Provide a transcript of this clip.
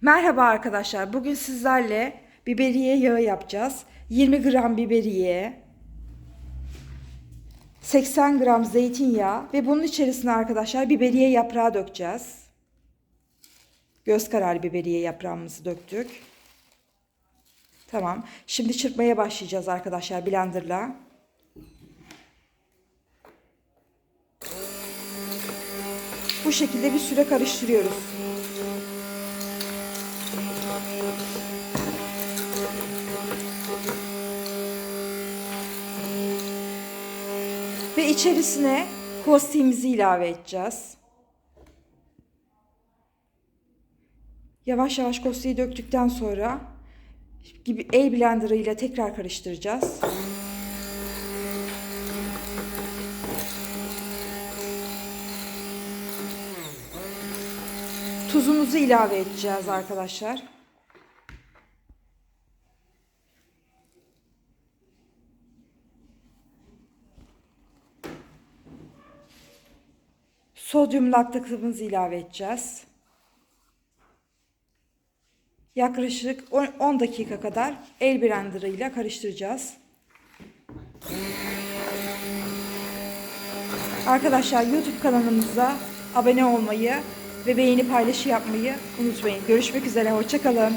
Merhaba arkadaşlar. Bugün sizlerle biberiye yağı yapacağız. 20 gram biberiye, 80 gram zeytinyağı ve bunun içerisine arkadaşlar biberiye yaprağı dökeceğiz. Göz kararı biberiye yaprağımızı döktük. Tamam. Şimdi çırpmaya başlayacağız arkadaşlar blenderla. Bu şekilde bir süre karıştırıyoruz. Ve içerisine kostimizi ilave edeceğiz. Yavaş yavaş kostiyi döktükten sonra gibi el blenderı ile tekrar karıştıracağız. Tuzumuzu ilave edeceğiz arkadaşlar. Sodyum laktatımızı ilave edeceğiz. Yaklaşık 10 dakika kadar el blenderı ile karıştıracağız. Arkadaşlar YouTube kanalımıza abone olmayı ve beğeni paylaşı yapmayı unutmayın. Görüşmek üzere, hoşçakalın.